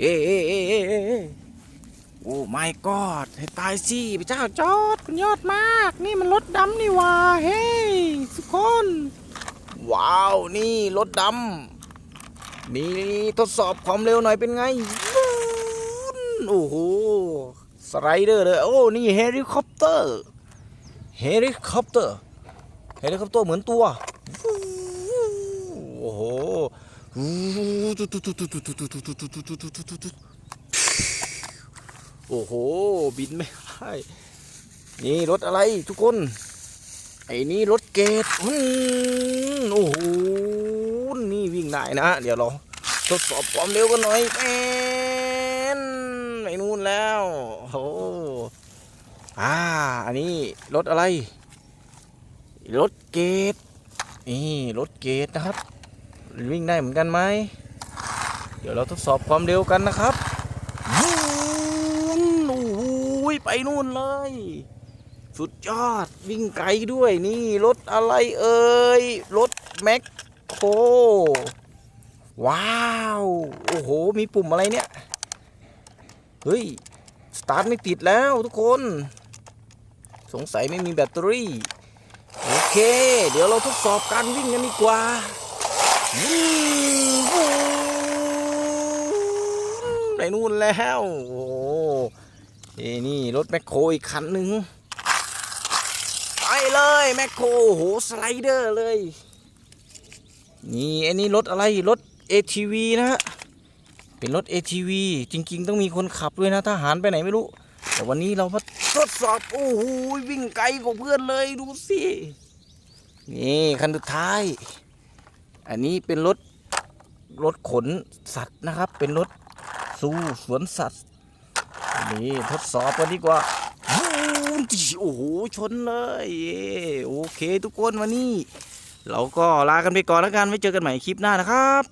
เอ้เอ้เอ้เอ้เอ้เอ้โอ้ my god ให้ตายสิพระเจ้าจอดมันยอดมาก นี่มันรถดำนี่ว่าเฮ้ยทุกคน ว้าว นี่รถดำนี่ทดสอบความเร็วหน่อยเป็นไง โอ้โห สไลเดอร์เลย โอ้ นี่เฮลิคอปเตอร์ เฮลิคอปเตอร์ เฮลิคอปเตอร์เหมือนตัว โอ้โห โอ้โห บินไม่ได้นี่รถอะไรทุกคน ไอ้นี่รถเกตโอ้โห นี่วิ่งได้นะ เดี๋ยวเราทดสอบความเร็วกันหน่อยแมนไปนู่นแล้วโอ้โหอ่า อันนี้รถอะไร รถเกตนี่รถเกตนะครับ วิ่งได้เหมือนกันไหม เดี๋ยวเราทดสอบความเร็วกันนะครับวู้นโอ้โหไปนู่นเลย สุดยอดวิ่งไกลด้วยนี่รถอะไรเอ่ยรถแมคโคว้าว โอ้โห มีปุ่มอะไรเนี่ย เฮ้ย สตาร์ทไม่ติดแล้วทุกคน สงสัยไม่มีแบตเตอรี่ โอเค เดี๋ยวเราทดสอบการวิ่งกันดีกว่า ไปนู่นแล้ว โอ้โหเอนี่รถแมคโครอีกคันหนึ่งไปเลยแมคโครโอ้โหสไลเดอร์เลย นี่อันนี้รถอะไรรถ ATV นะฮะเป็นรถ ATV จริง ๆ ต้องมีคนขับด้วยนะทหารไปไหนไม่รู้ แต่วันนี้เรามาทดสอบ โอ้โหวิ่งไกลกว่าเพื่อนเลยดูสิ นี่คันสุดท้าย อันนี้เป็นรถรถขนสัตว์นะครับ เป็นรถ สู้สวนสัตว์นี่ทดสอบกันดีกว่าโอ้โหชนเลยโอเคทุกคนวันนี้ เราก็ลากันไปก่อนแล้วกันไว้เจอกันใหม่คลิปหน้านะครับ